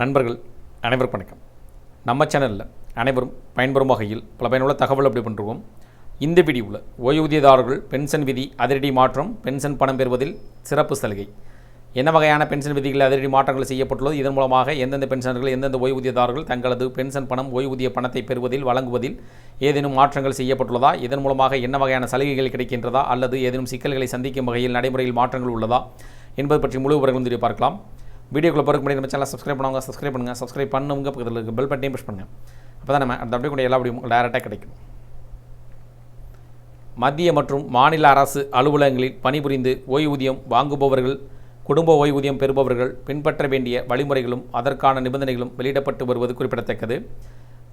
நண்பர்கள் அனைவருக்கும் வணக்கம். நம்ம சேனலில் அனைவரும் பயன்பெறும் வகையில் பல பயனுள்ள தகவல் அப்படி பண்ணுறோம் இந்த வீடியோவில் ஓய்வூதியதாரர்கள் பென்ஷன் விதி அதிரடி மாற்றம் பென்ஷன் பணம் பெறுவதில் சிறப்பு சலுகை. என்ன வகையான பென்ஷன் விதிகளில் அதிரடி மாற்றங்கள் செய்யப்பட்டுள்ளது? இதன் மூலமாக எந்தெந்த பென்ஷனர்கள் எந்தெந்த ஓய்வூதியதாரர்கள் தங்களது பென்ஷன் பணம் ஓய்வூதிய பணத்தை பெறுவதில் வழங்குவதில் ஏதேனும் மாற்றங்கள் செய்யப்பட்டுள்ளதா? இதன் மூலமாக என்ன வகையான சலுகைகள் கிடைக்கின்றதா? அல்லது ஏதேனும் சிக்கல்களை சந்திக்கும் வகையில் நடைமுறையில் மாற்றங்கள் உள்ளதா? என்பது பற்றி முழு விவரங்களும் தெரிய பார்க்கலாம். வீடியோக்குள்ளே பிறகு முன்னாடி நம்ம சேனல் சப்ஸ்கிரைப் பண்ணுவாங்க சப்ஸ்கிரைப் பண்ணுங்கள் சப்ஸ்கிரைப் பண்ணுங்க பக்கத்தில் இருக்க பெல் பட்டையும் ப்ரெஸ் பண்ணுங்கள் அப்போ தான் நம்ம அந்த அப்படியே கூட எல்லா வீடியோ டேரெக்டாக கிடைக்கும். மத்திய மற்றும் மாநில அரசு அலுவலகங்களில் பணிபுரிந்து ஓய்வூதியம் வாங்குபவர்கள் குடும்ப ஓய்வூதியம் பெறுபவர்கள் பின்பற்ற வேண்டிய வழிமுறைகளும் அதற்கான நிபந்தனைகளும் வெளியிடப்பட்டு வருவது குறிப்பிடத்தக்கது.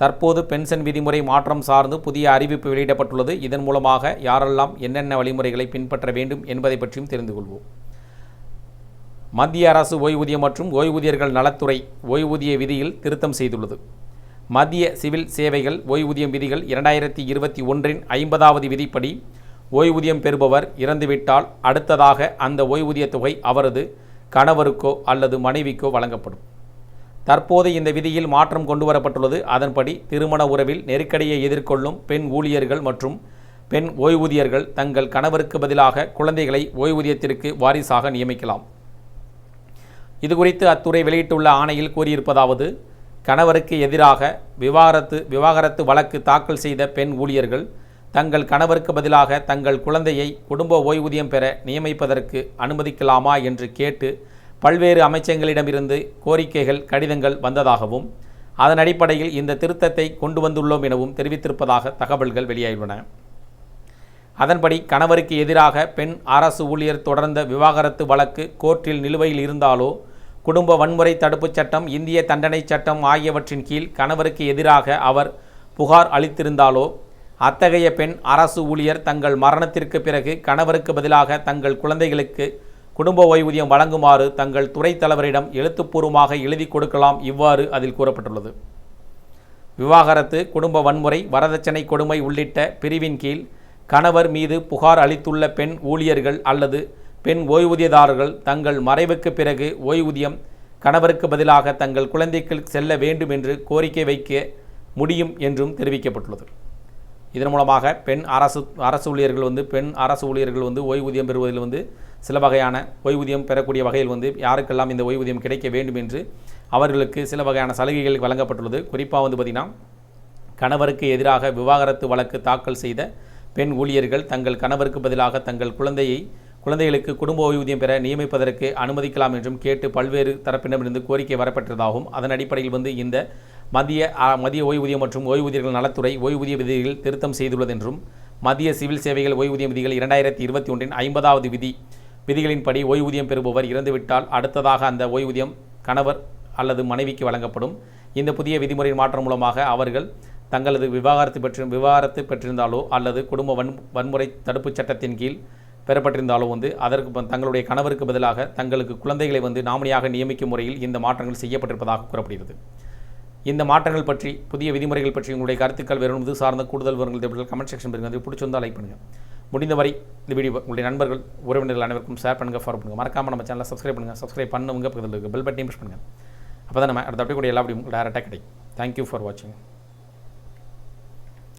தற்போது பென்ஷன் விதிமுறை மாற்றம் சார்ந்து புதிய அறிவிப்பு வெளியிடப்பட்டுள்ளது. இதன் மூலமாக யாரெல்லாம் என்னென்ன வழிமுறைகளை பின்பற்ற வேண்டும் என்பதை பற்றியும் தெரிந்து கொள்வோம். மத்திய அரசு ஓய்வூதியம் மற்றும் ஓய்வூதியர்கள் நலத்துறை ஓய்வூதிய விதியில் திருத்தம் செய்துள்ளது. மத்திய சிவில் சேவைகள் ஓய்வூதியம் விதிகள் இரண்டாயிரத்தி இருபத்தி ஒன்றின் ஐம்பதாவது விதிப்படி ஓய்வூதியம் பெறுபவர் இறந்துவிட்டால் அடுத்ததாக அந்த ஓய்வூதிய தொகை அவரது கணவருக்கோ அல்லது மனைவிக்கோ வழங்கப்படும். தற்போது இந்த விதியில் மாற்றம் கொண்டு வரப்பட்டுள்ளது அதன்படி திருமண உறவில் நெருக்கடியை எதிர்கொள்ளும் பெண் ஊழியர்கள் மற்றும் பெண் ஓய்வூதியர்கள் தங்கள் கணவருக்கு பதிலாக குழந்தைகளை ஓய்வூதியத்திற்கு வாரிசாக நியமிக்கலாம். இதுகுறித்து அத்துறை வெளியிட்டுள்ள ஆணையில் கூறியிருப்பதாவது கணவருக்கு எதிராக விவாகரத்து விவாகரத்து வழக்கு தாக்கல் செய்த பெண் ஊழியர்கள் தங்கள் கணவருக்கு பதிலாக தங்கள் குழந்தையை குடும்ப ஓய்வூதியம் பெற நியமிப்பதற்கு அனுமதிக்கலாமா என்று கேட்டு பல்வேறு அமைச்சங்களிடமிருந்து கோரிக்கைகள் கடிதங்கள் வந்ததாகவும் அதன் அடிப்படையில் இந்த திருத்தத்தை கொண்டு வந்துள்ளோம் எனவும் தெரிவித்திருப்பதாக தகவல்கள் வெளியாகியுள்ளன. அதன்படி கணவருக்கு எதிராக பெண் அரசு ஊழியர் தொடர்ந்த விவாகரத்து வழக்கு கோர்ட்டில் நிலுவையில் இருந்தாலோ குடும்ப வன்முறை தடுப்புச் சட்டம் இந்திய தண்டனை சட்டம் ஆகியவற்றின் கீழ் கணவருக்கு எதிராக அவர் புகார் அளித்திருந்தாலோ அத்தகைய பெண் அரசு ஊழியர் தங்கள் மரணத்திற்கு பிறகு கணவருக்கு பதிலாக தங்கள் குழந்தைகளுக்கு குடும்ப ஓய்வூதியம் வழங்குமாறு தங்கள் துறை தலைவரிடம் எழுத்துப்பூர்வமாக எழுதி கொடுக்கலாம் இவ்வாறு அதில் கூறப்பட்டுள்ளது. விவாகரத்து குடும்ப வன்முறை வரதட்சணை கொடுமை உள்ளிட்ட பிரிவின் கீழ் கணவர் மீது புகார் அளித்துள்ள பெண் ஊழியர்கள் அல்லது பெண் ஓய்வூதியதாரர்கள் தங்கள் மறைவுக்கு பிறகு ஓய்வூதியம் கணவருக்கு பதிலாக தங்கள் குழந்தைக்கு செல்ல வேண்டும் என்று கோரிக்கை வைக்க முடியும் என்றும் தெரிவிக்கப்பட்டுள்ளது. இதன் மூலமாக பெண் அரசு அரசு ஊழியர்கள் வந்து பெண் அரசு ஊழியர்கள் வந்து ஓய்வூதியம் பெறுவதில் வந்து சில வகையான ஓய்வூதியம் பெறக்கூடிய வகையில் வந்து யாருக்கெல்லாம் இந்த ஓய்வூதியம் கிடைக்க வேண்டும் என்று அவர்களுக்கு சில வகையான சலுகைகள் வழங்கப்பட்டுள்ளது. குறிப்பாக வந்து பார்த்திங்கன்னா கணவருக்கு எதிராக விவாகரத்து வழக்கு தாக்கல் செய்த பெண் ஊழியர்கள் தங்கள் கணவருக்கு பதிலாக தங்கள் குழந்தையை குழந்தைகளுக்கு குடும்ப ஓய்வூதியம் பெற நியமிப்பதற்கு அனுமதிக்கலாம் என்றும் கேட்டு பல்வேறு தரப்பினமிருந்து கோரிக்கை வரப்பெற்றதாகவும் அதன் அடிப்படையில் வந்து இந்த மதிய மதிய ஓய்வூதியம் மற்றும் ஓய்வூதியர்கள் நலத்துறை ஓய்வூதிய விதிகளில் திருத்தம் செய்துள்ளது என்றும் மத்திய சிவில் சேவைகள் ஓய்வூதிய விதிகள் இரண்டாயிரத்தி இருபத்தி ஒன்றின் ஐம்பதாவது விதி விதிகளின்படி ஓய்வூதியம் பெறுபவர் இறந்துவிட்டால் அடுத்ததாக அந்த ஓய்வூதியம் கணவர் அல்லது மனைவிக்கு வழங்கப்படும். இந்த புதிய விதிமுறையின் மாற்றம் மூலமாக அவர்கள் தங்களது விவாகரத்து பெற்று விவாகரத்து பெற்றிருந்தாலோ அல்லது குடும்ப வன் வன்முறை தடுப்புச் சட்டத்தின் கீழ் பெறப்பட்டிருந்தாலோ வந்து அதற்கு தங்களுடைய கணவருக்கு பதிலாக தங்களுக்கு குழந்தைகளை வந்து நாமினியாக நியமிக்கும் முறையில் இந்த மாற்றங்கள் செய்யப்பட்டிருப்பதாக கூறப்படுகிறது. இந்த மாற்றங்கள் பற்றி புதிய விதிமுறைகள் பற்றி உங்களுடைய கருத்துக்கள் வெறும் இது சார்ந்த கூடுதல் விவரங்கள் தேவைகள் கமெண்ட் செக்ஷன் பண்ணுங்கள் அது பிடிச்சிருந்தால் லைக் பண்ணுங்கள் முடிந்தவரை இந்த வீடியோ உங்களுடைய நண்பர்கள் உறவினர்கள் அனைவருக்கும் ஷேர் பண்ணுங்கள் ஃபாலோ பண்ணுங்கள் மறக்காமல் நம்ம சேனலை சப்ஸ்கிரைப் பண்ணுங்கள் சப்ஸ்கிரைப் பண்ணுவங்க பக்கத்தில் இருக்க பெல் பட்டனையும் ப்ரெஸ் பண்ணுங்கள் அப்போ தான் நம்ம அடுத்த அப்படியே கூட எல்லா வீடியோ டேரெக்டாக கிடைக்கும். தேங்க்யூ ஃபார் வாட்சிங்